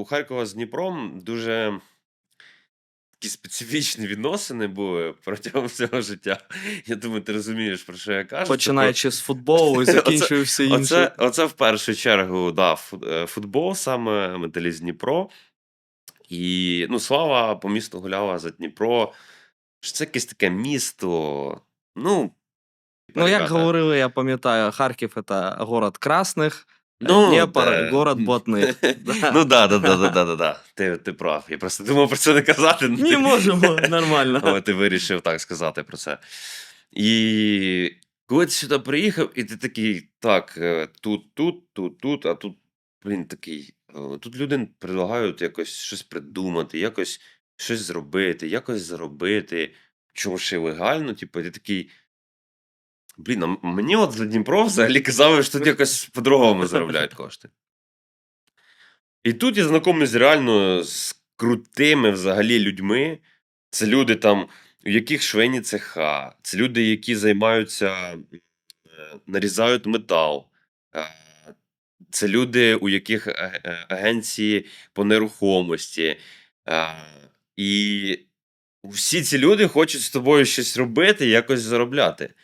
у Харкова з Дніпром дуже такі специфічні відносини були протягом всього життя. Я думаю, ти розумієш, про що я кажу. Починаючи з футболу і закінчуючи все інше. Оце, оце в першу чергу, да, е, футбол, саме металіст Дніпро. І ну, слава по місту гуляла за Дніпро. що Це якесь таке місто. Ну, Ну, як говорили, я пам'ятаю, Харків це город красних, Ну, Дніпро да. город блатних. Да. Ну да, да, да, да, да, да. Ти, ти прав. Я просто думав про це не казати. Не можемо, нормально. Але ти вирішив так сказати про це. І коли ти сюди приїхав, і ти такий, так, е, тут, тут, тут, тут, а тут, блін, такий. е, Тут люди предлагають якось щось придумати, якось щось зробити, якось заробити, чому ще легально, типу, ти такий. Блін, а мені от за Дніпро взагалі казали, що тут якось по-другому заробляють кошти. І тут я знайомлюсь реально з крутими взагалі людьми. Це люди там, у яких швейні цеха, це люди, які займаються, е, нарізають метал. Е, Це люди, у яких е, агенції по нерухомості. І всі ці люди хочуть з тобою щось робити, якось заробляти.